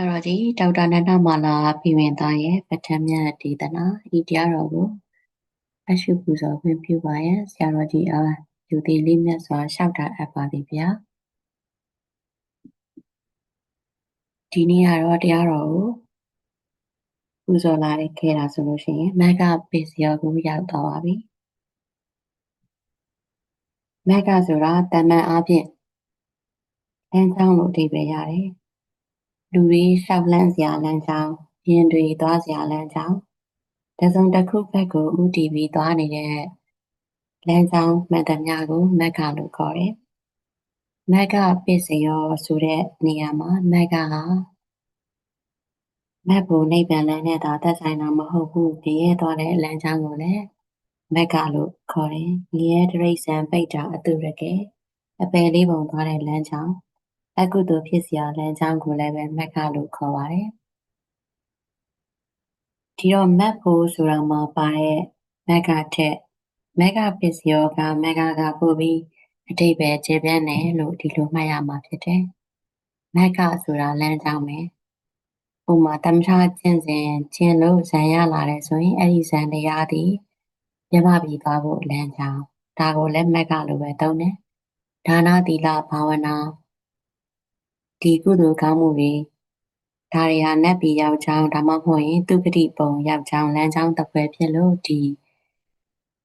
ဆရာတော်ကြီးဒေါက်တာနန္ဒမာလာပြည်ဝင်သားရဲ့ပထမဒေသနာဤတရားတော်ကိုအရှုပူဇော်ခွင့်ပြုပါရန်ဆရာတော်ကြီးအားယူသည်လေးမြတ်စွာရှောက်တာအပ်ပါသည်ဗျာဒီနေ့ကတော့တရားတော်ကိုပူဇော်လာခဲ့တာဆိုလို့ရှိရင်မက်ကပေစီယောကိုရောက်သွားပါပြီမက်ကဆိုတာတမန်အားဖြင့်လမ်းကြောင်းလို့အဓိပ္ပာယ်ရတယ် လူတွေလျှောက်လှမ်းစရာလမ်းကြောင်းရင်တွေသွားစရာလမ်းကြောင်းတစုံတစ်ခုဘက်ကိုဥတီပြီးသွားနေတဲ့လမ်းကြောင်းမှန်သမျှကိုမက်ကလို့ခေါ်တယ်။မက်ကပစ္စယောဆိုတဲ့နေရာမှာမက်ကဟာမက်ကိုနိဗ္ဗာန်လမ်းနဲ့သာသက်ဆိုင်တာမဟုတ်ဘူး။ဒီရဲသွားတဲ့လမ်းကြောင်းကိုလည်းမက်ကလို့ခေါ်တယ်။ဒီရဲတရိษံပိတ်တာအတုရကေအပယ်လေးပုံသွားတဲ့လမ်းကြောင်း အကုသိုလ်ဖြစ်စရာလမ်းကြောင်းကိုလည်းပဲမက်ကလို့ခေါ်ပါတယ်။ဒီတော့မက်ဖို့ဆိုတာမှာပါတဲ့မက်ကထက်မက်ကပစ္စယောကမက်ကကပို့ပြီးအတိတ်ပဲခြေပြန်းတယ်လို့ဒီလိုမှတ်ရမှာဖြစ်တယ်။မက်ကဆိုတာလမ်းကြောင်းပဲ။ဥမာတမ္ထာကျင့်စဉ်ကျင့်လို့ဇံရလာတယ်ဆိုရင်အဲ့ဒီဇံတရားသည်မြမပြီးသွားဖို့လမ်းကြောင်းဒါကိုလည်းမက်ကလို့ပဲသုံးတယ်။ဒါနသီလဘာဝနာ ဒီကုသိုလ်ကောင်းမှုတွေဒါတွေဟာနတ်ပြည်ရောက်ကြောင်းဒါမှမဟုတ်ရင်သူဂတိပုံရောက်ကြောင်းလမ်းကြောင်းတစ်ပွဲဖြစ်လို့ဒီ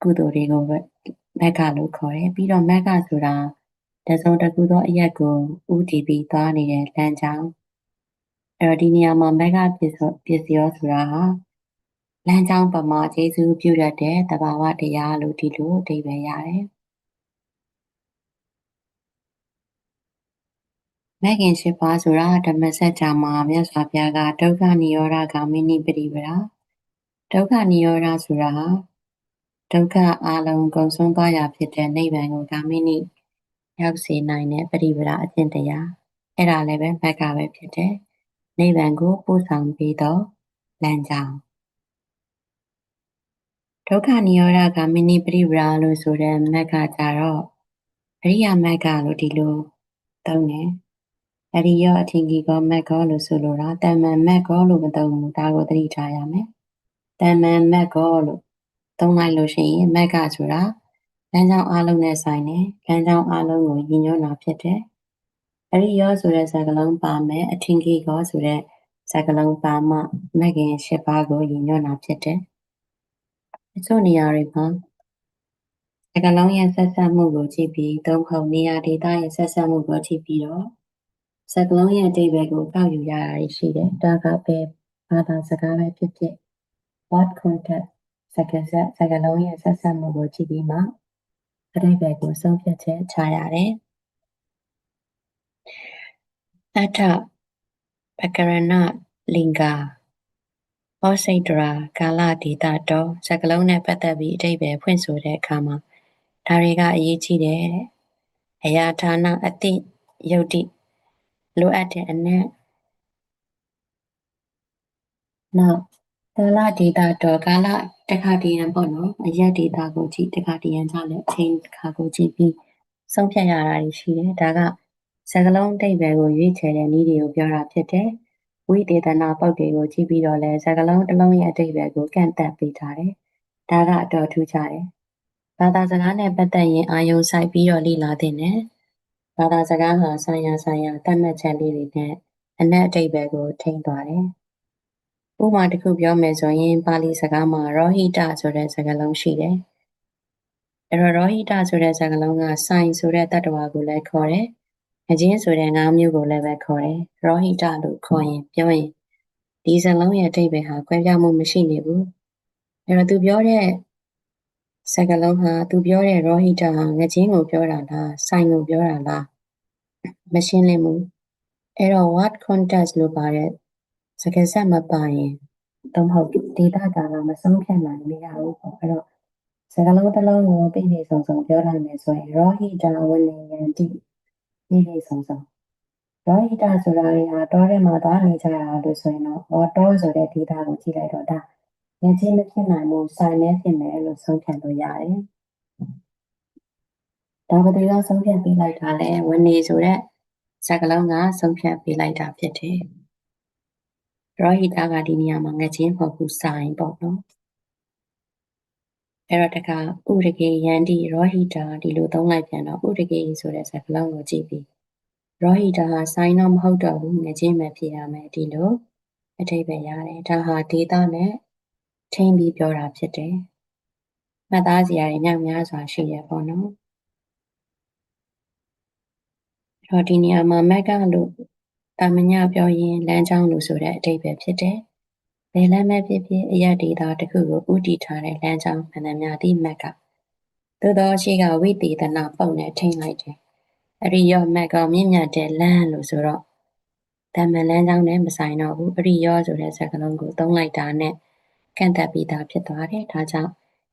ကုသိုလ်တွေကိုမက်ကလို့ခေါ်တယ်ပြီးတော့မက်ကဆိုတာတစုံတစ်ခုသောအရက်ကိုဥတည်ပြီးသွားနေတဲ့လမ်းကြောင်းအဲ့တော့ဒီနေရာမှာမက်ကပစ္စပစ္စယောဆိုတာဟာလမ်းကြောင်းပမာကျေစုပြုရတဲ့တဘာဝတရားလို့ဒီလိုအဓိပ္ပာယ်ရတယ် မခင်ရှိပါဆိုတာဓမ္မစကြာမှာမြတ်စွာဘုရားကဒုက္ခနိရောဓဂာမိနိပရိပရာဒုက္ခနိရောဓဆိုတာဟာဒုက္ခအလုံးကုန်ဆုံးသွားရာဖြစ်တဲ့နိဗ္ဗာန်ကိုဂာမိနိရောက်စေနိုင်တဲ့ပရိပရာအကျင့်တရားအဲ့ဒါလည်းပဲဘက်ကပဲဖြစ်တယ်နိဗ္ဗာန်ကိုပို့ဆောင်ပြီးတော့လမ်းကြောင်းဒုက္ခနိရောဓဂာမိနိပရိပရာလို့ဆိုတဲ့မက်ကကြတော့အရိယာမက်ကလို့ဒီလိုသုံးတယ် အရိယောအထင်ကြီးကောမက်ကောလို့ဆိုလိုတာတမ္မန်မက်ကောလို့မသုံးဘူးဒါကိုသတိထားရမယ်တမ္မန်မက်ကောလို့သုံးလိုက်လို့ရှိရင်မက်ကဆိုတာလမ်းကြောင်းအလုံးနဲ့ဆိုင်တယ်လမ်းကြောင်းအလုံးကိုညီညွတ်တာဖြစ်တယ်အရိယောဆိုတဲ့စကားလုံးပါမယ်အထင်ကြီးကောဆိုတဲ့စကားလုံးပါမှမက်ကင်၈ပါးကိုညီညွတ်တာဖြစ်တယ်အချို့နေရာတွေမှာစကားလုံးရဲ့ဆက်ဆက်မှုကိုကြည့်ပြီးသုံးခုနေရာဒေသရဲ့ဆက်ဆက်မှုကိုကြည့်ပြီးတော့ စကားလုံးရဲ့အဓိပ္ပာယ်ကိုကောက်ယူရတာရှိတယ်။ဒါကပဲဘာသာစကားပဲဖြစ်ဖြစ် what context စကားဆက်စကားလုံးရဲ့ဆက်ဆက်မှုကိုကြည့်ပြီးမှအဓိပ္ပာယ်ကိုဆုံးဖြတ်ချက်ချရတယ်။အထပကရဏလင်္ကာဟောစိတ်တရာကာလဒေတာတော်စကလုံးနဲ့ပတ်သက်ပြီးအတိတ်ပဲဖွင့်ဆိုတဲ့အခါမှာဒါတွေကအရေးကြီးတယ်အရာဌာနအတိယုတ်တိ လိုအပ်တဲ့အနက်နောက်ကာလဒေတာတော့ကာလတခါတည်းရန်ပေါ့နော်အရက်ဒေတာကိုကြည့်တခါတည်းရန်ကြလဲအချိန်တခါကိုကြည့်ပြီးဆုံးဖြတ်ရတာရှိတယ်ဒါကစကလုံးတိတ်ပဲကိုရွေးချယ်တဲ့နည်းတွေကိုပြောတာဖြစ်တယ်ဝိသေသနာပုတ်တွေကိုကြည့်ပြီးတော့လဲစကလုံးတစ်လုံးရဲ့အတိတ်ပဲကိုကန့်သက်ပေးထားတယ်ဒါကအတော်ထူးခြားတယ်ဘာသာစကားနဲ့ပတ်သက်ရင်အာယုံဆိုင်ပြီးတော့လေ့လာသင့်တယ် ဘာသာစကားဟာဆိုင်ရာဆိုင်ရာသတ်မှတ်ချက်လေးတွေနဲ့အနက်အတိတ်ပဲကိုထိန်းသွားတယ်။ဥပမာတစ်ခုပြောမယ်ဆိုရင်ပါဠိစကားမှာရောဟိတဆိုတဲ့စကားလုံးရှိတယ်။အဲ့တော့ရောဟိတဆိုတဲ့စကားလုံးကဆိုင်ဆိုတဲ့တတ္တဝါကိုလည်းခေါ်တယ်။အချင်းဆိုတဲ့ငါးမျိုးကိုလည်းပဲခေါ်တယ်။ရောဟိတလို့ခေါ်ရင်ပြောရင်ဒီစကားလုံးရဲ့အတိတ်ပဲဟာကွဲပြားမှုမရှိနေဘူး။အဲ့တော့သူပြောတဲ့ စကားလုံးဟာသူပြောတဲ့ရောဟိတဟာငချင်းကိုပြောတာလားဆိုင်ကိုပြောတာလားမရှင်းလင်းဘူးအဲ့တော့ what context လို့ပါတဲ့စကားဆက်မပါရင်တော့မဟုတ်ဒေတာကာလမဆုံးဖြတ်နိုင်မရဘူးပေါ့အဲ့တော့စကားလုံးတစ်လုံးကိုပြည့်ပြည့်စုံစုံပြောနိုင်မယ်ဆိုရင်ရောဟိတဝိနည်းယန္တိပြည့်ပြည့်စုံစုံရောဟိတဆိုတာတွေဟာတောထဲမှာသွားနေကြတာလို့ဆိုရင်တော့ဟောတောဆိုတဲ့ဒေတာကိုကြည့်လိုက်တော့ဒါ ငချင်းမဖြစ်နိုင်ဘူးဆိုင်နေဖြစ်မယ်လို့ဆုံးဖြတ်လို့ရတယ်။ဒါဘယ်သူကဆုံးဖြတ်ပေးလိုက်တာလဲဝနေဆိုတဲ့စကလုံးကဆုံးဖြတ်ပေးလိုက်တာဖြစ်တယ်ရောဟိတကဒီနေရာမှာငချင်းမဟုတ်ဘူးဆိုင်ပေါ့နော်အဲ့တော့တခါဥရကေယန္တိရောဟိတာဒီလိုသုံးလိုက်ပြန်တော့ဥရကေဆိုတဲ့စကားလုံးကိုကြည့်ပြီးရောဟိတာဟာဆိုင်တော့မဟုတ်တော့ဘူးငချင်းပဲဖြစ်ရမယ်ဒီလိုအထိပ္ပယ်ရတယ်ဒါဟာဒေတာနဲ့ ထိမ့်ပြီးပြောတာဖြစ်တယ်မှတ်သားစရာတွေညောင်များစွာရှိရပေါ့နော်အဲ့တော့ဒီနေရာမှာမက်ကလို့တာမညပြောရင်လမ်းကြောင်းလို့ဆိုတဲ့အထိပ္ပယ်ဖြစ်တယ်ဘယ်လမ်းပဲဖြစ်ဖြစ်အရဒေတာတစ်ခုကိုဥတည်ထားတဲ့လမ်းကြောင်းမှန်သမျှဒီမက်ကသို့သောရှိကဝိသေသနာပုံနဲ့ထိမ့်လိုက်တယ်အရိယောမက်ကမြင့်မြတ်တဲ့လမ်းလို့ဆိုတော့တမန်လမ်းကြောင်းနဲ့မဆိုင်တော့ဘူးအရိယောဆိုတဲ့စကားလုံးကိုသုံးလိုက်တာနဲ့ ကန့်သက်ပြီးသားဖြစ်သွားတယ်ဒါကြောင့်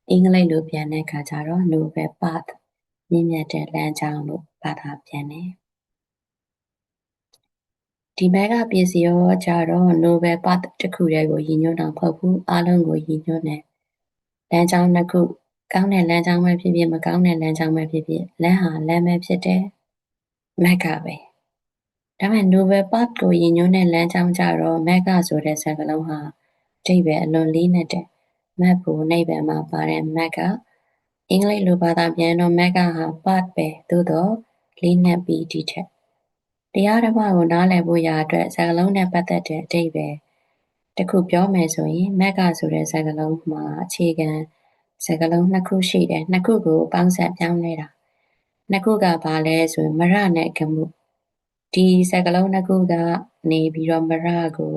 အင်္ဂလိပ်လိုပြန်တဲ့အခါကျတော့ noble path မြင့်မြတ်တဲ့လမ်းကြောင်းလို့ဘာသာပြန်တယ်ဒီဘက်ကပစ္စည်းရောကြတော့ novel path တစ်ခုတည်းကိုရည်ညွှန်းတာမဟုတ်ဘူးအလုံးကိုရည်ညွှန်းတယ်လမ်းကြောင်းတစ်ခုကောင်းတဲ့လမ်းကြောင်းပဲဖြစ်ဖြစ်မကောင်းတဲ့လမ်းကြောင်းပဲဖြစ်ဖြစ်လမ်းဟာလမ်းပဲဖြစ်တယ်မက်ကပဲဒါပေမဲ့ novel path ကိုရည်ညွှန်းတဲ့လမ်းကြောင်းကြတော့မက်ကဆိုတဲ့စကားလုံးဟာ အဓိပ္ပာယ်အလွန်လေးနက်တယ်မက်ဘူနိဗ္ဗာန်မှာပါတဲ့မက်က အင်္ဂလိပ်လိုဘာသာပြန်တော့မက်ကဟာ path ပဲသို့တော့လေးနက်ပြီးဒီထက်တရားဓမ္မကိုနားလည်ဖို့ရာအတွက်စကားလုံးနဲ့ပတ်သက်တဲ့အဓိပ္ပာယ်တစ်ခုပြောမယ်ဆိုရင်မက်ကဆိုတဲ့စကားလုံးမှာအခြေခံစကားလုံးနှစ်ခုရှိတယ်နှစ်ခုကိုပေါင်းစပ်ပြောင်းလဲတာနှစ်ခုကဘာလဲဆိုရင်မရနဲ့ကမှုဒီစကားလုံးနှစ်ခုကနေပြီးတော့မရကို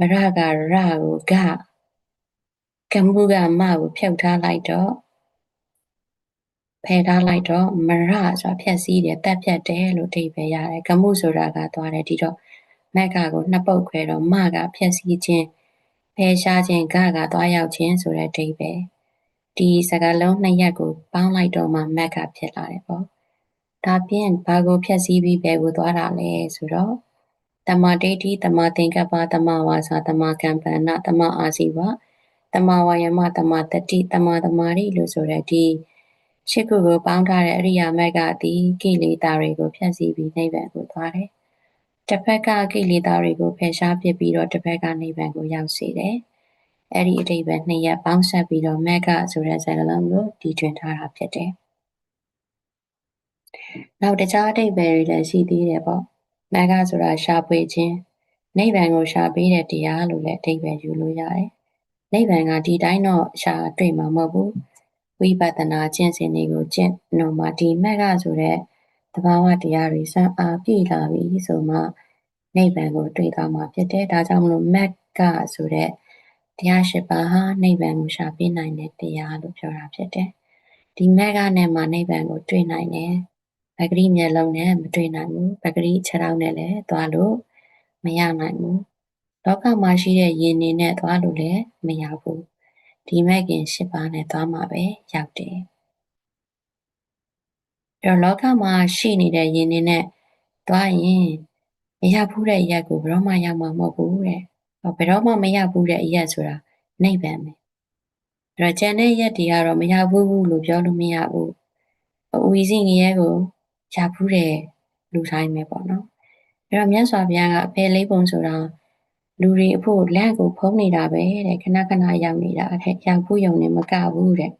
မရကရကိုကကမှုကမကိုဖြုတ်ထားလိုက်တော့ဖယ်ထားလိုက်တော့မရဆိုတာဖြက်စီးတယ်တက်ဖြတ်တယ်လို့အဓိပ္ပာယ်ရတယ်ကမှုဆိုတာကသွားတယ်ဒီတော့မက်ကကိုနှစ်ပုတ်ခွဲတော့မကဖြက်စီးခြင်းဖယ်ရှားခြင်းကကသွားရောက်ခြင်းဆိုတဲ့အဓိပ္ပာယ်ဒီစကားလုံးနှစ်ရက်ကိုပေါင်းလိုက်တော့မှမက်ကဖြစ်လာတယ်ပေါ့ဒါပြင်ဘာကိုဖြက်စီးပြီးဘယ်ကိုသွားတာလဲဆိုတော့ တမတေတိတမသင်္ကပ္ပတမဝါစာတမကံပဏတမအာစီဝတမဝါယမတမတတိတမသမารိလို့ဆိုတဲ့ဒီရှစ်ခုကိုပေါင်းထားတဲ့အရိယာမက်ကသည်ကိလေသာတွေကိုဖျက်ဆီးပြီးနိဗ္ဗာန်ကိုသွားတယ်။တစ်ဖက်ကကိလေသာတွေကိုဖယ်ရှားပစ်ပြီးတော့တစ်ဖက်ကနိဗ္ဗာန်ကိုရောက်စေတယ်။အဲ့ဒီအတိတ်ပဲနှစ်ရက်ပေါင်းဆက်ပြီးတော့မက်ကဆိုတဲ့စကားလုံးကိုတည်ထွင်ထားတာဖြစ်တယ်။နောက်တခြားအတိတ်ပဲတွေလည်းရှိသေးတယ်ပေါ့။ မက်ကဆိုတာရှားပွေခြင်းနိဗ္ဗာန်ကိုရှားပေးတဲ့တရားလို့လည်းအတိတ်ပဲယူလို့ရတယ်။နိဗ္ဗာန်ကဒီတိုင်းတော့ရှားတွေ့မှာမဟုတ်ဘူး။ဝိပဿနာကျင့်စဉ်တွေကိုကျင့်တော့မှဒီမက်ကဆိုတဲ့သဘာဝတရားတွေစအားပြည့်လာပြီဆိုမှနိဗ္ဗာန်ကိုတွေ့သွားမှာဖြစ်တယ်။ဒါကြောင့်မလို့မက်ကဆိုတဲ့တရားရှိပါဟာနိဗ္ဗာန်ကိုရှာပေးနိုင်တဲ့တရားလို့ပြောတာဖြစ်တယ်။ဒီမက်ကနဲ့မှနိဗ္ဗာန်ကိုတွေ့နိုင်တယ်။ ပဂရိမျက်လုံးနဲ့မတွေ့နိုင်ဘူး။ပဂရိခြေထောက်နဲ့လည်းသွားလို့မရနိုင်ဘူး။လောကမှာရှိတဲ့ယင်နေနဲ့သွားလို့လည်းမရဘူးဒီမဲ့ခင်၈ပါးနဲ့သွားမှာပဲရောက်တယ်အဲ့တော့လောကမှာရှိနေတဲ့ယင်နေနဲ့သွားရင်မရဘူးတဲ့ရက်ကိုဘယ်တော့မှရောက်မှာမဟုတ်ဘူးတဲ့ဘယ်တော့မှမရဘူးတဲ့အရက်ဆိုတာနိဗ္ဗာန်ပဲအဲ့တော့ကျန်တဲ့ရက်တွေကတော့မရဘူးလို့ပြောလို့မရဘူးအဝီစီငရဲကို ရဘူးတဲ့လူတိုင်းပဲပေါ့နော်အဲ့တော့မြတ်စွာဘုရားကအဖေလေးပုံဆိုတာလူတွေအဖို့လန့်ကိုဖုံးနေတာပဲတဲ့ခဏခဏရောက်နေတာအထက်ရောက်ဖို့ယုံနေမကဘူးတဲ့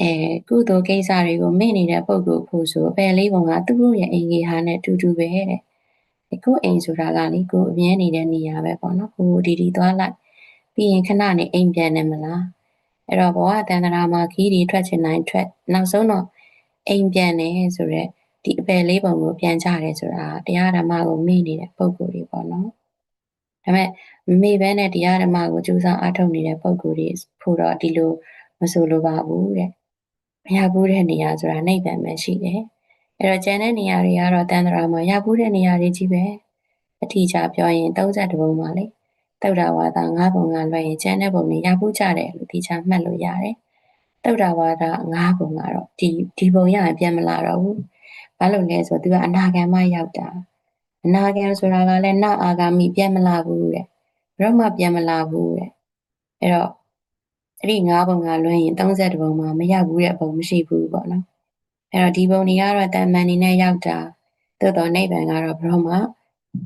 အဲကုသိုလ်ကိစ္စတွေကိုမေ့နေတဲ့ပုံကိုဖို့ဆိုအပယ်လေးပုံကသူ့ရဲ့အိမ်ကြီးဟာနဲ့တူတူပဲတဲ့ကိုအိမ်ဆိုတာကလေကိုအမြဲနေတဲ့နေရာပဲပေါ့နော်ကိုဒီဒီသွားလိုက်ပြီးရင်ခဏနေအိမ်ပြန်နေမလားအဲ့တော့ဘဝတန်တရာမှာခီးတွေထွက်ချင်တိုင်းထွက်နောက်ဆုံးတော့ အိမ်ပြန်နေဆိုရက်ဒီအပယ်လေးပုံကိုပြန်ကြတယ်ဆိုတာတရားဓမ္မကိုမေ့နေတဲ့ပုံကိုယ်တွေပေါ့နော်ဒါပေမဲ့မမေ့ဘဲနဲ့တရားဓမ္မကိုကြိုးစားအားထုတ်နေတဲ့ပုံကိုယ်တွေဖို့တော့ဒီလိုမဆိုလိုပါဘူးတဲ့မရဘူးတဲ့နေရာဆိုတာနိဗ္ဗာန်ပဲရှိတယ်အဲ့တော့ကျန်တဲ့နေရာတွေကတော့တန်ត្រာမှာရဘူးတဲ့နေရာတွေကြီးပဲအထီးချပြောရင်32ပုံပါလေတုတ်တာဝါဒ9ပုံကလွှဲရင်ကျန်တဲ့ပုံတွေရဘူးကြတယ်လို့ဒီချာမှတ်လို့ရတယ် တုတ်တာဝါဒ9ပုံကတော့ဒီဒီပုံရရင်ပြန်မလာတော့ဘူးဘာလို့လဲဆိုတော့သူကအနာဂမ်မှရောက်တာအနာဂံဆိုတာကလည်းနအာဂါမိပြန်မလာဘူးတဲ့ဘယ်တော့မှပြန်မလာဘူးတဲ့အဲ့တော့အဲ့ဒီ၅ဘုံကလွှဲရင်32ဘုံမှာမရောက်ဘူးတဲ့ဘုံမရှိဘူးပေါ့နော်အဲ့တော့ဒီဘုံတွေကတော့တန်မန်နေနဲ့ရောက်တာသို့တော်နိဗ္ဗာန်ကတော့ဘယ်တော့မှ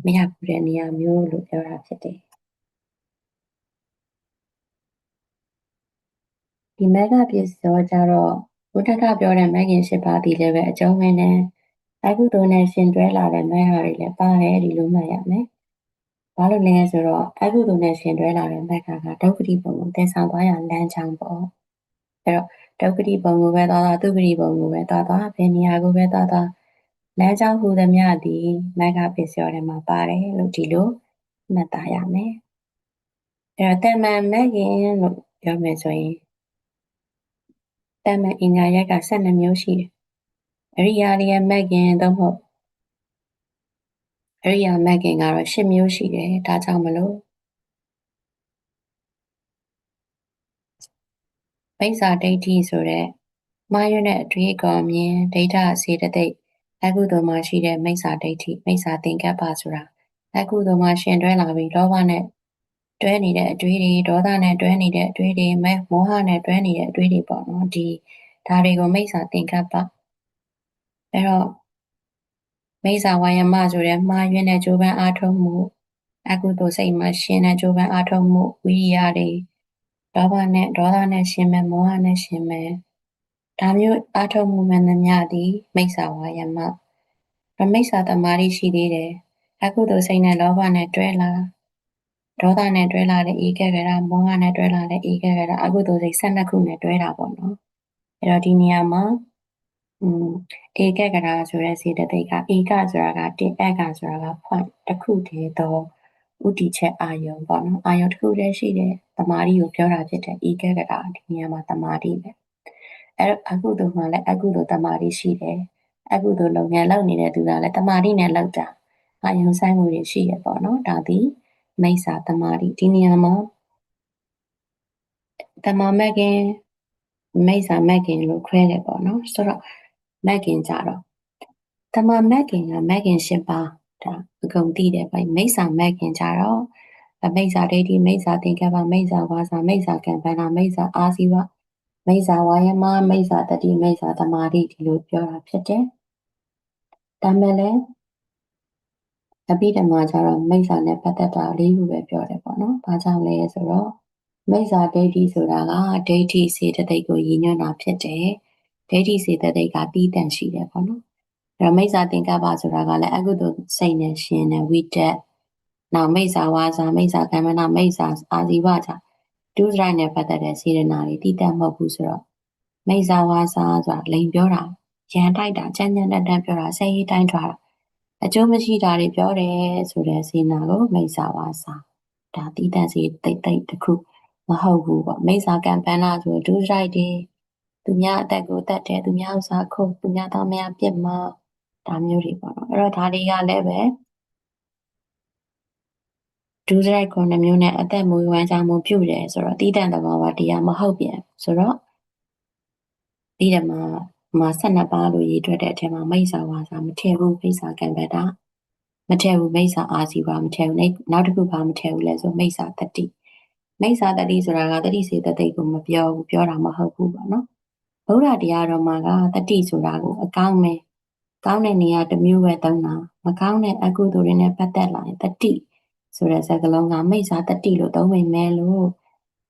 မရောက်ဘူးတဲ့နေရာမျိုးလို့ပြောတာဖြစ်တယ် ဒီမက်ကပစ္စယောကြတော့ဘုဒ္ဓကပြောတဲ့မဂ်ခင်၈ပါးဒီလည်းပဲအကျုံးဝင်တယ်အကုသိုလ်နဲ့ရှင်တွဲလာတဲ့မက်ဟာတွေလည်းပါတယ်ဒီလိုမှတ်ရမယ်ဘာလို့လဲဆိုတော့အကုသိုလ်နဲ့ရှင်တွဲလာတဲ့မက်ကကဒုက္ခတိပုံကိုသင်ဆောင်သွားရလမ်းချောင်းပေါ့အဲ့တော့ဒုက္ခတိပုံကိုပဲသွားသွားသူပတိပုံကိုပဲသွားသွားဘယ်နေရာကိုပဲသွားသွားလမ်းကြောင်းဟူသည်မြသည်မက်ကပစ္စယောထဲမှာပါတယ်လို့ဒီလိုမှတ်သားရမယ်အဲ့တော့တမန်မက်ကင်လို့ပြောမယ်ဆိုရင် တမန်အင်္ဂါရက်က12မျိုးရှိတယ်အရိယာတွေရဲ့မက်ကင်တော့မဟုတ်အရိယာမက်ကင်ကတော့10မျိုးရှိတယ်ဒါကြောင့်မလို့မိစ္ဆာဒိဋ္ဌိဆိုတဲ့မှားယွင်းတဲ့အတွေ့အကြုံမြင်ဒိဋ္ဌစေတသိက်အကုသိုလ်မှာရှိတဲ့မိစ္ဆာဒိဋ္ဌိမိစ္ဆာသင်္ကပ္ပဆိုတာအကုသိုလ်မှာရှင်တွဲလာပြီးလောဘနဲ့ တွဲနေတဲ့အတွေးတွေဒေါသနဲ့တွဲနေတဲ့အတွေးတွေမောဟနဲ့တွဲနေတဲ့အတွေးတွေပေါ့နော်ဒီဒါတွေကိုမိစ္ဆာသင်္ကပ္ပအဲ့တော့မိစ္ဆာဝါယမဆိုတဲ့မှားယွင်းတဲ့ကြိုးပမ်းအားထုတ်မှုအကုသိုလ်စိတ်မှာရှင်တဲ့ကြိုးပမ်းအားထုတ်မှုဝိရိယတွေလောဘနဲ့ဒေါသနဲ့ရှင်မဲ့မောဟနဲ့ရှင်မဲ့ဒါမျိုးအားထုတ်မှုမှန်သမျှသည်မိစ္ဆာဝါယမမိစ္ဆာတမာရီရှိသေးတယ်အကုသိုလ်စိတ်နဲ့လောဘနဲ့တွဲလာ ဒေါသနဲ့တွဲလာတဲ့ဧကဂရမောဟနဲ့တွဲလာတဲ့ဧကဂရအကုသိုလ်စိတ်12ခုနဲ့တွဲတာပေါ့နော်အဲ့တော့ဒီနေရာမှာอืมဧကဂရဆိုတဲ့စေတသိက်ကဧကဆိုတာကတင်အက်ကဆိုတာက point တစ်ခုတည်းသောဥတီချက်အာယုံပေါ့နော်အာယုံတစ်ခုတည်းရှိတဲ့တမာရီကိုပြောတာဖြစ်တဲ့ဧကဂရဒီနေရာမှာတမာရီပဲအဲ့တော့အကုသိုလ်မှာလည်းအကုသိုလ်တမာရီရှိတယ်အကုသိုလ်လုပ်ငန်းလုပ်နေတဲ့သူကလည်းတမာရီနဲ့လုပ်တာအာယုံဆိုင်မှုတွေရှိရပေါ့နော်ဒါသည် မိစ္ဆာတမာတိဒီနေရာမှာတမာမက်ကင်မိစ္ဆာမက်ကင်လို့ခွဲတယ်ပေါ့နော်ဆိုတော့မက်ကင်ကြတော့တမာမက်ကင်ကမက်ကင်၈ပါးဒါအကုန်သိတယ်ဗျမိစ္ဆာမက်ကင်ကြတော့မိစ္ဆာဒိဋ္ဌိမိစ္ဆာသင်္ကပ္ပမိစ္ဆာဝါစာမိစ္ဆာကံပန္နာမိစ္ဆာအာဇီဝမိစ္ဆာဝါယမမိစ္ဆာတတိမိစ္ဆာတမာတိဒီလိုပြောတာဖြစ်တယ်ဒါမဲ့လည်း အပိဓမ္မာကျတော့မိစ္ဆာနဲ့ပတ်သက်တာလေးခုပဲပြောတယ်ပေါ့နော်။ဘာကြောင့်လဲဆိုတော့မိစ္ဆာဒိဋ္ဌိဆိုတာကဒိဋ္ဌိစေတသိက်ကိုရည်ညွှန်းတာဖြစ်တယ်။ဒိဋ္ဌိစေတသိက်ကပြီးတန်ရှိတယ်ပေါ့နော်။အဲတော့မိစ္ဆာသင်္ကပ္ပဆိုတာကလည်းအကုသိုလ်စိတ်နဲ့ရှင်တဲ့ဝိတက်နောက်မိစ္ဆာဝါစာမိစ္ဆာကမ္မနာမိစ္ဆာအာဇီဝကြဒုစရိုက်နဲ့ပတ်သက်တဲ့စေရနာတွေတည်တတ်မဟုတ်ဘူးဆိုတော့မိစ္ဆာဝါစာဆိုတာလိန်ပြောတာရန်တိုက်တာကြမ်းကြမ်းတမ်းတမ်းပြောတာစိတ်ရေးတိုင်းထွားတာ အကျိုးမရှိတာတွေပြောတယ်ဆိုတဲ့စေနာကိုမိစ္ဆာဝါစာဒါတည်တံ့စီတိတ်တိတ်တခုမဟုတ်ဘူးပေါ့မိစ္ဆာကံပန်းလာဆိုဒုရိုက်တယ်သူများအသက်ကိုတတ်တယ်သူများဥစားခုသူများသားများပြစ်မှာဒါမျိုးတွေပေါ့နော်အဲ့တော့ဒါတွေကလည်းပဲဒုစရိုက်ခုနှစ်မျိုးနဲ့အသက်မွေးဝမ်းကြောင်းမှုပြုတယ်ဆိုတော့တည်တံ့သဘောဝတရားမဟုတ်ပြန်ဆိုတော့ဒီတမှာ မှာ12ပါးလို့ရေးထွက်တဲ့အထက်မှာမိစ္ဆာဝါစာမထည့်ဘူးမိစ္ဆာကံပတ္တမထည့်ဘူးမိစ္ဆာအာဇီဝမထည့်ဘူးနောက်တစ်ခုပါမထည့်ဘူးလဲဆိုမိစ္ဆာတတိမိစ္ဆာတတိဆိုတာကတတိစေတသိက်ကိုမပြောဘူးပြောတာမဟုတ်ဘူးပေါ့နော်ဗုဒ္ဓတရားတော်မှာကတတိဆိုတာကိုအကောင်းပဲကောင်းတဲ့နေရာတစ်မျိုးပဲသုံးတာမကောင်းတဲ့အကုသိုလ်တွေနဲ့ပတ်သက်လာရင်တတိဆိုတဲ့စကားလုံးကမိစ္ဆာတတိလို့သုံးမိမယ်လို့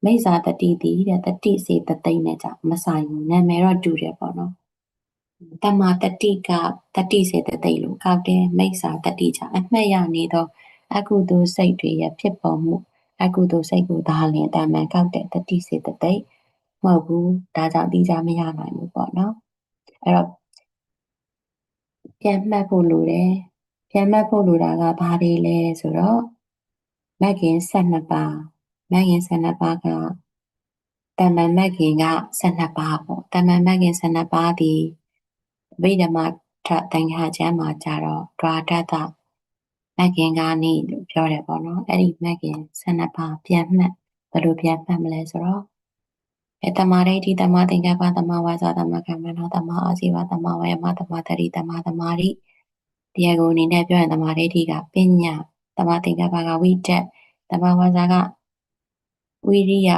မိစ္ဆာတတိတည်တဲ့တတိစေတသိက်နဲ့ကြမဆိုင်ဘူးနာမည်တော့တူတယ်ပေါ့နော် တမတတိကတတိစေတသိက်လို့ကောက်တယ်မိစ္ဆာတတိကြောင့်အမှတ်ရနေသောအကုသိုလ်စိတ်တွေရဲ့ဖြစ်ပေါ်မှုအကုသိုလ်စိတ်ကိုဒါလင်တမန်ကောက်တဲ့တတိစေတသိက်မဟုတ်ဘူးဒါကြောင့်တိကျမရနိုင်ဘူးပေါ့နော်အဲ့တော့ပြန်မှတ်ဖို့လိုတယ်ပြန်မှတ်ဖို့လိုတာကဘာတွေလဲဆိုတော့မဂ်ခင်12ပါးမဂ်ခင်12ပါးကတမန်မဂ်ခင်က12ပါးပေါ့တမန်မဂ်ခင်12ပါးဒီ ဗိဓမာထတန်ခါကျမ်းမှာကြတော့ဒွါဒတမဂ်ခင်ကနေလို့ပြောတယ်ပေါ့နော်အဲ့ဒီမဂ်ခင်12ပါးပြန်မှတ်ဘယ်လိုပြန်မှတ်မလဲဆိုတော့အဲတမာရိဋ္ဌိတမသင်္ကပ္ပတမဝါစာတမကမ္မနောတမအာဇီဝတမဝယမတမတရိတမသမာရိတရားကိုအနေနဲ့ပြောရင်တမာရိဋ္ဌိကပညာတမသင်္ကပ္ပကဝိတက်တမဝါစာကဝိရိယ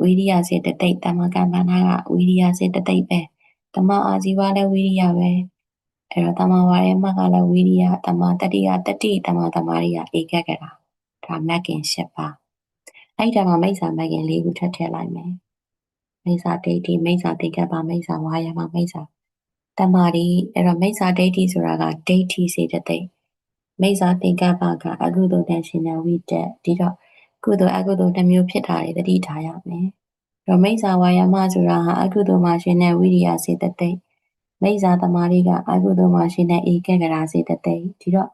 ဝိရိယစေတသိက်တမကမ္မနာကဝိရိယစေတသိက်ပဲ တမအာဇီဝလည်းဝိရိယပဲအဲ့တော့တမဝါရဲ့မကလည်းဝိရိယတမတတိယတတိတမတမာရိယဧကကရာဒါမက်ကင်၈ပါးအဲ့ဒါမှမိစ္ဆာမက်ကင်၄ခုထပ်ထည့်လိုက်မယ်မိစ္ဆာဒိဋ္ဌိမိစ္ဆာသင်္ကပ္ပမိစ္ဆာဝါယာမမိစ္ဆာတမာတိအဲ့တော့မိစ္ဆာဒိဋ္ဌိဆိုတာကဒိဋ္ဌိစေတသိက်မိစ္ဆာသင်္ကပ္ပကအကုသိုလ်တန်ရှင်တဲ့ဝိတက်ဒီတော့ကုသိုလ်အကုသိုလ်တစ်မျိုးဖြစ်တာတွေတတိထားရမယ်။ တော့မိစ္ဆာဝါယာမဆိုတာဟာအကုသိုလ်မှာရှင်တဲ့ဝိရိယစေတသိက်မိစ္ဆာတမာတိကအကုသိုလ်မှာရှင်တဲ့ဧကဂရာစေတသိက်ဒီတော့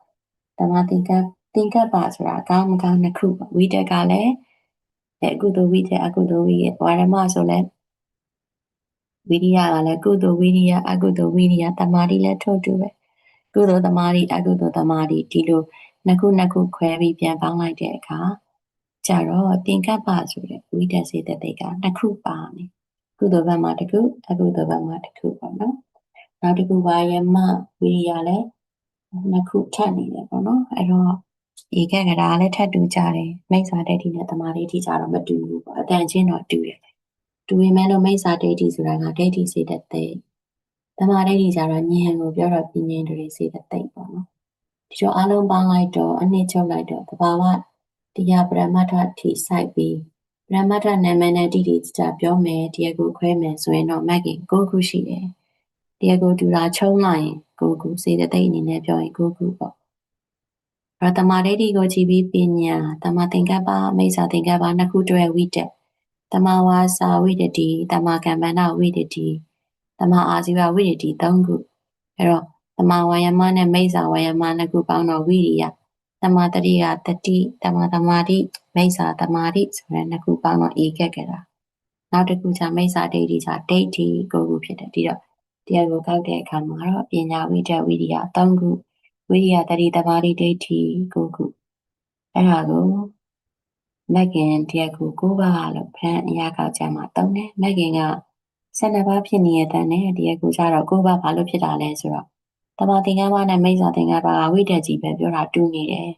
တမာသင်္ကပ္ပသင်္ကပ္ပဆိုတာအကောင်းမကောင်းနှစ်ခုပေါ့ဝိတက်ကလည်းအကုသိုလ်ဝိတက်အကုသိုလ်ဝိရဝါရမဆိုလည်းဝိရိယကလည်းကုသိုလ်ဝိရိယအကုသိုလ်ဝိရိယတမာတိလည်းထို့တူပဲကုသိုလ်တမာတိအကုသိုလ်တမာတိဒီလိုနှစ်ခုနှစ်ခုခွဲပြီးပြန်ပေါင်းလိုက်တဲ့အခါ ကြတော့သင်္ကပ္ပဆိုတဲ့ဝိတက်စေတသိက်ကနှစ်ခုပါနေကုသိုလ်ဘက်မှာတစ်ခုအကုသိုလ်ဘက်မှာတစ်ခုပေါ့နော်နောက်တစ်ခုပါယမဝိရိယလည်းနှစ်ခုထပ်နေတယ်ပေါ့နော်အဲ့တော့ဧကဂရာလည်းထပ်တူကြတယ်မိစ္ဆာဒိဋ္ဌိနဲ့တမာဒိဋ္ဌိကြတော့မတူဘူးပေါ့အတန်ချင်းတော့တူတယ်တူပေမဲ့လို့မိစ္ဆာဒိဋ္ဌိဆိုတာကဒိဋ္ဌိစေတဲ့သိတမာဒိဋ္ဌိကြတော့ဉာဏ်ကိုပြောတော့ပြင်းပြင်းတွေစေတဲ့သိပေါ့နော်ဒီတော့အလုံးပေါင်းလိုက်တော့အနှစ်ချုပ်လိုက်တော့တဘာဝ တရားပရမတ္ထထိဆိုင်ပြီးပရမတ္ထနာမည်နဲ့တိတိကျကျပြောမယ်တရားကိုခွဲမယ်ဆိုရင်တော့မက်ကင်၉ခုရှိတယ်တရားကိုတူတာချုံးလိုက်ရင်၉ခုစေတဲ့သိအနေနဲ့ပြောရင်၉ခုပေါ့ရတမဒိဋ္ဌိကိုကြည်ပြီးပညာတမသင်္ကပ္ပမိစ္ဆာသင်္ကပ္ပနှစ်ခုတွဲဝိတက်တမဝါစာဝိတတိတမကမ္မန္တဝိတတိတမအာဇီဝဝိတတိ၃ခုအဲ့တော့တမဝါယမနဲ့မိစ္ဆာဝါယမနှစ်ခုပေါင်းတော့ဝိရိယ တမတတိကတတိတမသမာတိမိစ္ဆာသမာတိဆိုတဲ့နှစ်ခုပေါင်းတော့ဧကကတာနောက်တစ်ခုကျမိစ္ဆာဒိဋ္ဌိကျဒိဋ္ဌိကိုခုဖြစ်တယ်ဒီတော့တရားကိုကောက်တဲ့အခါမှာတော့ပညာဝိတ္တဝိရိယ၃ခုဝိရိယတတိတမာတိဒိဋ္ဌိကိုခုအဲ့ဒါကိုမက်ကင်တရားကို၉ပါးလို့ဖန်အရာကောက်ကြမှာတုံးတယ်မက်ကင်က12ပါးဖြစ်နေတဲ့တန်နဲ့တရားကိုကြတော့၉ပါးဘာလို့ဖြစ်တာလဲဆိုတော့ တမသင်္ကန်းမနဲ့မိစ္ဆာသင်္ကန်းပါကဝိတ္တကြီးပဲပြောတာတူနေတယ်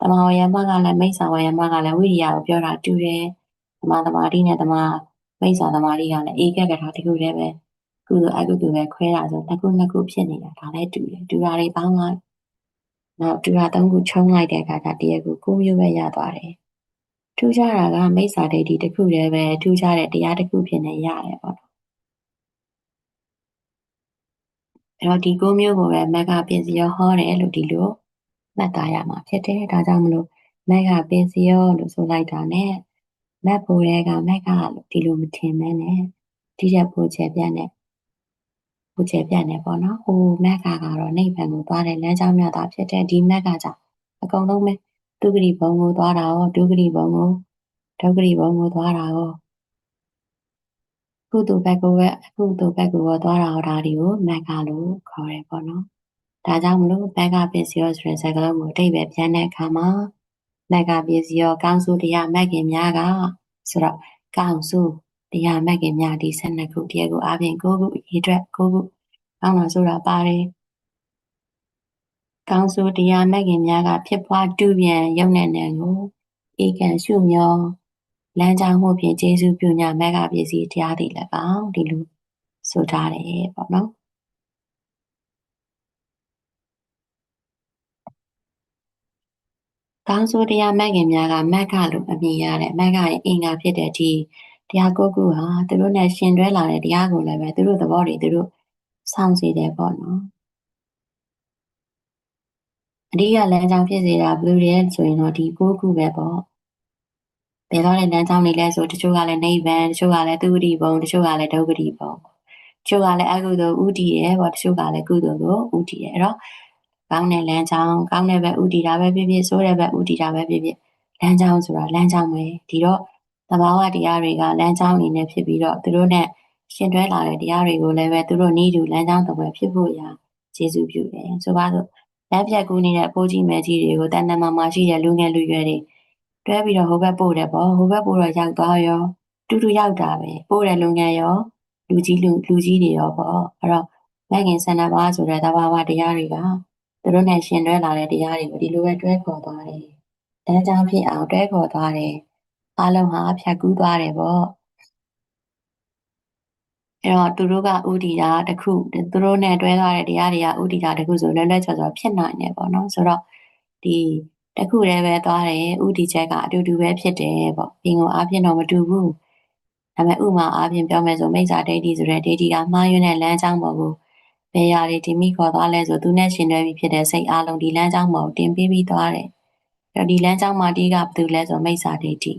တမဝယမကလည်းမိစ္ဆာဝယမကလည်းဝိရိယကိုပြောတာတူတယ်တမသမာဓိနဲ့တမမိစ္ဆာသမာဓိကလည်းဧကကထာတခုတည်းပဲကုသိုလ်အကုသိုလ်ပဲခွဲတာဆိုတစ်ခုနှစ်ခုဖြစ်နေတာဒါလည်းတူတယ်တူတာတွေပေါင်းလိုက်နောက်တူတာသုံးခုချုံးလိုက်တဲ့အခါကျတရားကိုကိုမျိုးပဲရသွားတယ်ထူးခြားတာကမိစ္ဆာဒိဋ္ဌိတစ်ခုတည်းပဲထူးခြားတဲ့တရားတစ်ခုဖြစ်နေရတယ်ပေါ့ အဲ့တော့ဒီကိုမျိုးကိုပဲမက်ကပင်စီရောဟောတယ်လို့ဒီလိုမှတ်သားရမှာဖြစ်တယ်ဒါကြောင့်မလို့မက်ကပင်စီရောလို့ဆိုလိုက်တာ ਨੇ မက်ဖို့တဲ့ကမက်ကလို့ဒီလိုမထင်မဲနဲ့ဒီရက်ပိုချေပြတ်နဲ့ပိုချေပြတ်နဲ့ပေါ့နော်ဟိုမက်ကကတော့နိဗ္ဗာန်ကိုသွားတဲ့လမ်းကြောင်းများတာဖြစ်တယ်ဒီမက်ကကြောင့်အကုန်လုံးပဲဒုက္ခရိဘုံကိုသွားတာရောဒုက္ခရိဘုံကိုဒုက္ခရိဘုံကိုသွားတာရော ကုသိုလ်ဘက်ကိုပဲအကုသိုလ်ဘက်ကိုတော့သွားတာဟောတာတွေကိုမက်ကလို့ခေါ်တယ်ပေါ့နော်။ဒါကြောင့်မလို့ဘက်ကပစ္စည်းရောဆိုတဲ့စကားလုံးကိုအတိတ်ပဲပြန်တဲ့အခါမှာမက်ကပစ္စည်းရောကောင်းစုတရားမက်ကင်များကဆိုတော့ကောင်းစုတရားမက်ကင်များဒီ12ခုတရားကိုအားဖြင့်9ခုအရေးအတွက်9ခုကောင်းတာဆိုတာပါတယ်။ကောင်းစုတရားမက်ကင်များကဖြစ်ပွားတူပြန်ရုံနဲ့နံကိုဧကန်ရှုမျော လမ်းကြောင်းမှုဖြင့်ကျေးဇူးပြုညာမက်ကပစ္စည်းတရားတွေလည်းကောင်းဒီလိုဆိုထားတယ်ပေါ့နော်ကောင်းဆိုတရားမက်ခင်များကမက်ကလို့အမည်ရတဲ့မက်ကရဲ့အင်္ဂါဖြစ်တဲ့ဒီတရားကိုခုဟာသူတို့နဲ့ရှင်တွဲလာတဲ့တရားကိုလည်းပဲသူတို့သဘောတွေသူတို့ဆောင်စေတယ်ပေါ့နော်အဓိကလမ်းကြောင်းဖြစ်စေတာဘယ်လိုလဲဆိုရင်တော့ဒီကိုခုပဲပေါ့ ဘယ်တော့လဲလမ်းကြောင်းနေလဲဆိုတချို့ကလည်းနိဗ္ဗာန်တချို့ကလည်းသုတိဘုံတချို့ကလည်းဒုက္ခတိဘုံတချို့ကလည်းအကုသိုလ်ဥတည်တယ်ပေါ့တချို့ကလည်းကုသိုလ်ကိုဥတည်တယ်အဲ့တော့ကောင်းတဲ့လမ်းကြောင်းကောင်းတဲ့ဘက်ဥတည်တာပဲဖြစ်ဖြစ်ဆိုးတဲ့ဘက်ဥတည်တာပဲဖြစ်ဖြစ်လမ်းကြောင်းဆိုတာလမ်းကြောင်းပဲဒီတော့သဘာဝတရားတွေကလမ်းကြောင်းအနေနဲ့ဖြစ်ပြီးတော့သူတို့နဲ့ရှင်တွဲလာတဲ့တရားတွေကိုလည်းပဲသူတို့နီးတူလမ်းကြောင်းတစ်ပွဲဖြစ်ဖို့ရာကျေစုပြုတယ်ဆိုပါစို့လက်ဖြတ်ကူးနေတဲ့အဖိုးကြီးမဲကြီးတွေကိုတဏ္ဍမှာမှာရှိတဲ့လူငယ်လူရွယ်တွေ တွဲပြီးတော့ဟိုဘက်ပို့တယ်ပေါ့ဟိုဘက်ပို့တော့ရောက်သွားရောတူတူရောက်တာပဲပို့တဲ့လူငယ်ရောလူကြီးလူလူကြီးတွေရောပေါ့အဲ့တော့လက်ခင်ဆန္ဒပါဆိုတဲ့သဘာဝတရားတွေကသူတို့နဲ့ရှင်တွဲလာတဲ့တရားတွေကိုဒီလိုပဲတွဲခေါ်သွားတယ်။အဲကြောင့်ဖြစ်အောင်တွဲခေါ်သွားတယ်။အလုံးဟာဖြတ်ကူးသွားတယ်ပေါ့။အဲ့တော့သူတို့ကဥဒိတာတခုသူတို့နဲ့တွဲသွားတဲ့တရားတွေကဥဒိတာတခုဆိုလွယ်လွယ်ချော်ချော်ဖြစ်နိုင်တယ်ပေါ့နော်။ဆိုတော့ဒီ တခုတည်းပဲသွားတယ်ဥတီချက်ကအတူတူပဲဖြစ်တယ်ပေါ့ပြင်ကိုအားဖြင့်တော့မတူဘူးဒါပေမဲ့ဥမာအားဖြင့်ပြောမယ်ဆိုမိစ္ဆာဒိဋ္ဌိဆိုတဲ့ဒိဋ္ဌိကမှားယွင်းတဲ့လမ်းကြောင်းပေါ်ကိုဘယ်ရာတွေဒီမိခေါ်သွားလဲဆိုသူနဲ့ရှင်တွဲပြီးဖြစ်တဲ့စိတ်အလုံးဒီလမ်းကြောင်းပေါ်တင်ပေးပြီးသွားတယ်။အဲ့တော့ဒီလမ်းကြောင်းမှာဒီကဘာတူလဲဆိုမိစ္ဆာဒိဋ္ဌိ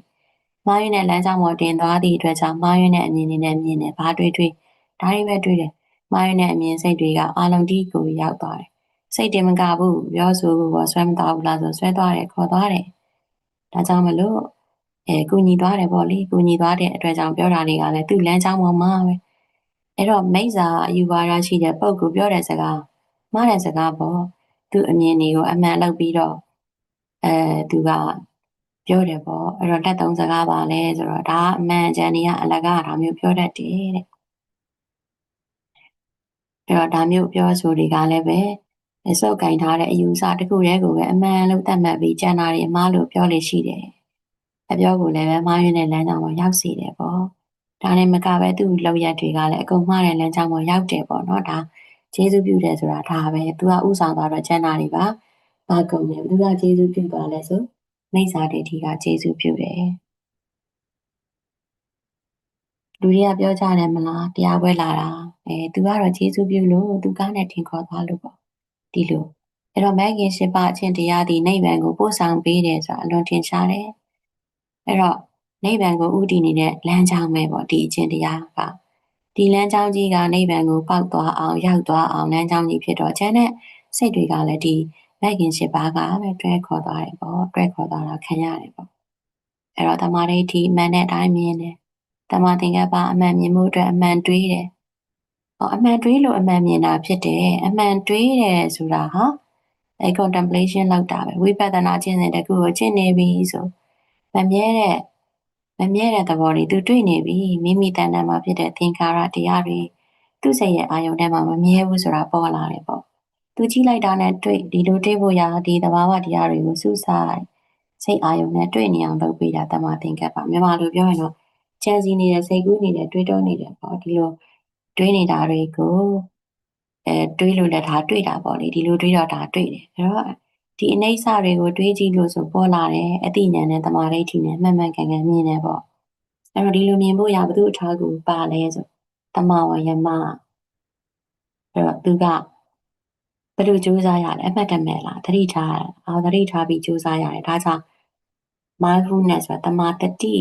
မှားယွင်းတဲ့လမ်းကြောင်းပေါ်တင်သွားသည့်အတွက်ကြောင့်မှားယွင်းတဲ့အမြင်တွေနဲ့မြင်တယ်ဘာတွေ့တွေ့ဒါတွေပဲတွေ့တယ်။မှားယွင်းတဲ့အမြင်စိတ်တွေကအလုံးဒီကိုရောက်သွားတယ်။ စိတ်တင်မကဘူးပြောဆိုဘူးပေါ့ဆွဲမသွားဘူးလားဆိုဆွဲသွားတယ်ခေါ်သွားတယ်။ဒါကြောင့်မလို့အဲကုညီသွားတယ်ပေါ့လေကုညီသွားတဲ့အတွက်ကြောင့်ပြောတာတွေကလည်းသူ့လမ်းကြောင်းပေါ်မှာပဲအဲ့တော့မိစ္ဆာအယူဝါဒရှိတဲ့ပုံကိုပြောတဲ့စကားမှားတဲ့စကားပေါ့သူ့အမြင်တွေကိုအမှန်လောက်ပြီးတော့အဲသူကပြောတယ်ပေါ့အဲ့တော့လက်သုံးစကားပါလဲဆိုတော့ဒါအမှန်အကြံတွေကအလကားဒါမျိုးပြောတတ်တယ်တဲ့အဲ့တော့ဒါမျိုးပြောဆိုတွေကလည်းပဲအ စုပ်ကင်ထားတဲ့အယူအဆတစ်ခုတည်းကိုပဲအမှန်လို့သတ်မှတ်ပြီးကျန်တာတွေအမှားလို့ပြောလို့ရှိတယ်အပြောကိုလည်းပဲမှားယွင်းတဲ့လမ်းကြောင်းပေါ်ရောက်စေတယ်ပေါ့ဒါနဲ့မကပဲသူ့လောက်ရက်တွေကလည်းအကုန်မှားတဲ့လမ်းကြောင်းပေါ်ရောက်တယ်ပေါ့နော်ဒါကျေးဇူးပြုတယ်ဆိုတာဒါပဲသူကဥဆောင်သွားတော့ကျန်တာတွေပါမကုန်တယ်သူကကျေးဇူးပြုသွားလဲဆိုမိစ္ဆာဒိဋ္ဌိကကျေးဇူးပြုတယ်လူတွေကပြောကြတယ်မလားတရားပွဲလာတာအဲသူကတော့ကျေးဇူးပြုလို့သူကားနဲ့ထင်ခေါ်သွားလို့ပေါ့ ဒီလိုအဲ့တော့မဂ်ခင်ရှိပါအချင်းတရားဒီနိဗ္ဗာန်ကိုပို့ဆောင်ပေးတယ်ဆိုတာအလွန်ထင်ရှားတယ်အဲ့တော့နိဗ္ဗာန်ကိုဥတည်နေတဲ့လမ်းကြောင်းပဲပေါ့ဒီအချင်းတရားကဒီလမ်းကြောင်းကြီးကနိဗ္ဗာန်ကိုပေါက်သွားအောင်ရောက်သွားအောင်လမ်းကြောင်းကြီးဖြစ်တော့ကျန်တဲ့စိတ်တွေကလည်းဒီမဂ်ခင်ရှိပါကပဲတွဲခေါ်သွားတယ်ပေါ့တွဲခေါ်သွားတာခံရတယ်ပေါ့အဲ့တော့တမာရိဋ္ဌိအမှန်နဲ့အတိုင်းမြင်တယ်တမာသင်္ကပ္ပအမှန်မြင်မှုအတွက်အမှန်တွေးတယ်ဟော အမှန်တွေးလို့အမှန်မြင်တာဖြစ်တယ်အမှန်တွေးတယ်ဆိုတာဟာအဲ contemplation လောက်တာပဲဝိပဿနာကျင့်တဲ့တကူကိုကျင့်နေပြီဆိုမမြဲတဲ့မမြဲတဲ့သဘောတွေသူတွေ့နေပြီမိမိတဏ္ဍာမှာဖြစ်တဲ့သင်္ခါရတရားတွေသူ့စိတ်ရဲ့အာယုန်ထဲမှာမမြဲဘူးဆိုတာပေါ်လာတယ်ပေါ့သူကြည့်လိုက်တာနဲ့တွေ့ဒီလိုတွေ့ဖို့ရာဒီသဘာဝတရားတွေကိုစူးစိုက်စိတ်အာယုန်နဲ့တွေ့နေအောင်လုပ်ပေးတာတမသင်္ကပ္ပမြန်မာလိုပြောရင်တော့ချမ်းစီနေတဲ့စိတ်ကူးနေတဲ့တွေးတောနေတဲ့ပေါ့ဒီလို တွေးနေတာတွေကိုအဲတွေးလို့လည်းဒါတွေ့တာပေါ့လေဒီလိုတွေးတော့ဒါတွေ့တယ်အဲ့တော့ဒီအနိစ္စတွေကိုတွေးကြည့်လို့ဆိုပေါ်လာတယ်အတိညာနဲ့တမာရိဋ္ဌိနဲ့မှန်မှန်ကန်ကန်မြင်တယ်ပေါ့အဲ့တော့ဒီလိုမြင်ဖို့ရဘု து အထောက်ကိုပါလဲဆိုတမဝယမအဲ့တော့သူကဘယ်လိုကြိုးစားရလဲအမှတ်တမဲ့လားသတိထားအာသတိထားပြီးကြိုးစားရတယ်ဒါကြောင့် mindfulness ဆိုတာတမာတတိ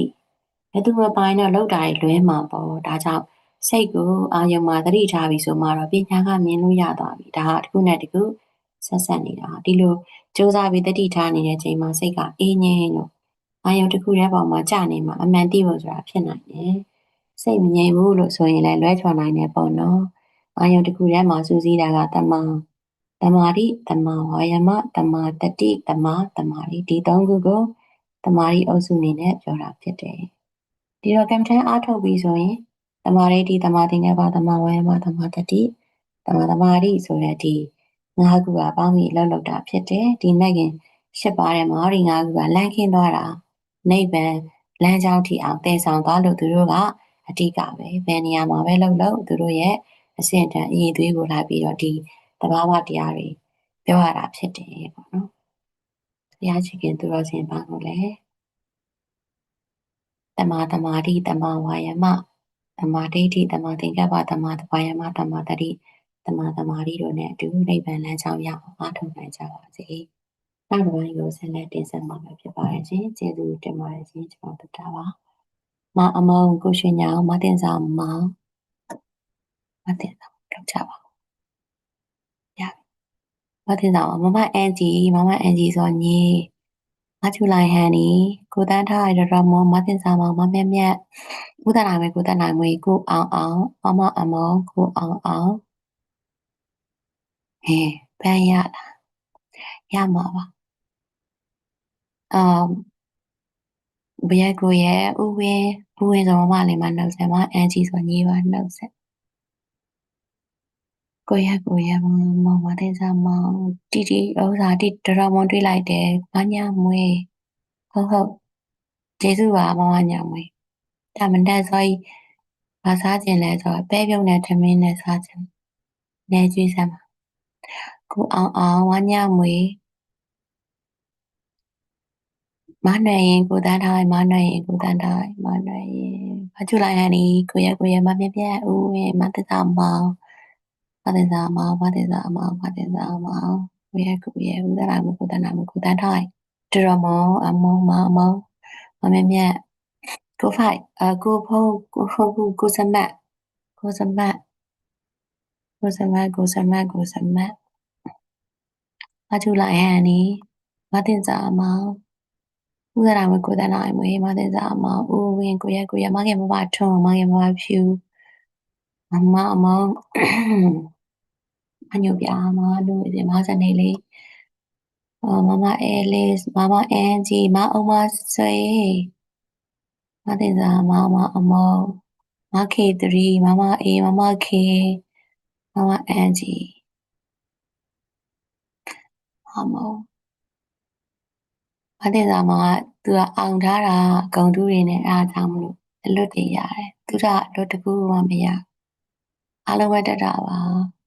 ဘယ်သူမပိုင်တော့လောက်တာလွဲမှာပေါ့ဒါကြောင့် စိတ်ကိုအာယုံမှာသတိထားပြီးဆိုမှတော့ပညာကမြင်လို့ရသွားပြီဒါကတစ်ခုနဲ့တစ်ခုဆက်ဆက်နေတာဒီလိုစူးစမ်းပြီးတတိထားနေတဲ့ချိန်မှာစိတ်ကအေးငြိမ်လို့အာယုံတစ်ခုတည်းပေါ်မှာကြာနေမှာအမှန်သိဖို့ဆိုတာဖြစ်နိုင်တယ်စိတ်မငြိမ်ဘူးလို့ဆိုရင်လည်းလွဲချော်နိုင်တယ်ပေါ့နော်အာယုံတစ်ခုတည်းမှာစူးစီးတာကတမန်တမာတိတမာဝါယမတမာတတိတမာတမာတိဒီသုံးခုကိုတမာတိအုပ်စုအနေနဲ့ပြောတာဖြစ်တယ်ဒီတော့ကံထမ်းအားထုတ်ပြီးဆိုရင် တမာရိတိတမာသင်္ကပ္ပတမာဝါယမတမာတတိတမာတမာရိဆိုတဲ့ဒီငါးခုကပေါင်းပြီးလှုပ်လှုပ်တာဖြစ်တယ်ဒီမဲ့ခင်ရှစ်ပါးထဲမှာဒီငါးခုကလမ်းခင်းသွားတာနိဗ္ဗာန်လမ်းကြောင်းထိအောင်တည်ဆောင်သွားလို့သူတို့ကအတိကပဲဘယ်နေရာမှာပဲလှုပ်လှုပ်သူတို့ရဲ့အစဉ်တန်အည်သွေးကိုလိုက်ပြီးတော့ဒီတဘာဝတရားတွေပြောရတာဖြစ်တယ်ပေါ့နော်။ဘုရားချစ်ခင်သူတော်စင်ပါလို့လေတမာတမာတိတမာဝါယမ တမာဒိဋ္ဌိတမာသင်္ကပ္ပတမာဝါယမတမာတတိတမာတမာတိတို့နဲ့အတူနိဗ္ဗာန်လမ်းကြောင်းရအောင်အားထုတ်နိုင်ကြပါစေ။နောက်တစ်ပိုင်းကိုဆက်လက်တင်ဆက်မှာဖြစ်ပါတယ်ရှင်။ကျေးဇူးတင်ပါတယ်ရှင်ကျွန်တော်တို့တာပါ။မအမောင်ကိုရှင်ညာမတင်စာမမတင်စာထုတ်ကြပါဦး။ရပြီ။မတင်စာမမအန်ဂျီမမအန်ဂျီဆိုညီ မချူလိုက်ဟန်နီကိုတန်းထားရတော့မောမတင်စာမောင်မမြက်မြက်ဥဒနာမေကိုတနိုင်မွေကိုအောင်အောင်မမအမောကိုအောင်အောင်ဟဲပန်းရလားရမှာပါအာဘယ်ကိုရဲ့ဥဝင်းဥဝင်းဆိုမလေးမနှုတ်ဆက်မအန်ဂျီဆိုညီပါနှုတ်ဆက် ကိုရကိုရမောင်မတဲ့စားမောင်တီတီဥစားတီဒရမွန်တွေးလိုက်တယ်ဘာညာမွေဟုတ်ဟုတ်ကျေးဇူးပါမောင်ညာမွေဒါမတက်ဆိုရင်ဘာစားခြင်းလဲဆိုတော့ပဲပြုံးနဲ့ထမင်းနဲ့စားခြင်းနေကြွေးစမ်းပါကိုအောင်အောင်ဝါညာမွေမနှွယ်ရင်ကိုတန်းထားမနှွယ်ရင်ကိုတန်းထားမနှွယ်ရင်ဘဘာကျူလိုက်ဟန်ဒီကိုရကိုရမပြပြဦးဝင်မတသားမောင်မတသားမောင် မတသားမောင်မတသားမောင်ကိုရကိုရဦးတရာမကိုတနာမကိုတန်ထိုင်ဒရမောအမောင်မအမောင်မမြမြကိုဖိုက်အကိုဖုံးကိုဖုံးကိုစမတ်ကိုစမတ်ကိုစမတ်ကိုစမတ်ကိုစမတ်ဘာကျူလိုက်ဟန်ဒီ မတင်စားမောင်ဥဒရာမကိုတနာမွေမတင်စားမောင်ဦးဝင်ကိုရကိုရမငယ်မပါထုံမငယ်မပါဖြူမမအမောင်အညိုပြာမလူဒီမစနေလေးအော်မမအဲလေးမမအန်ဂျီမအုံမဆွေမတင်စားမမအမောင်မခေ3မမအေမမခေမမအန်ဂျီအမောင်မတင်စားမသူကအောင်ထားတာဂုံတူးတွေနဲ့အားကြောင့်မလို့အလွတ်တွေရတယ်သူကအလွတ်တကူမှမရအားလုံးပဲတက်တာပါ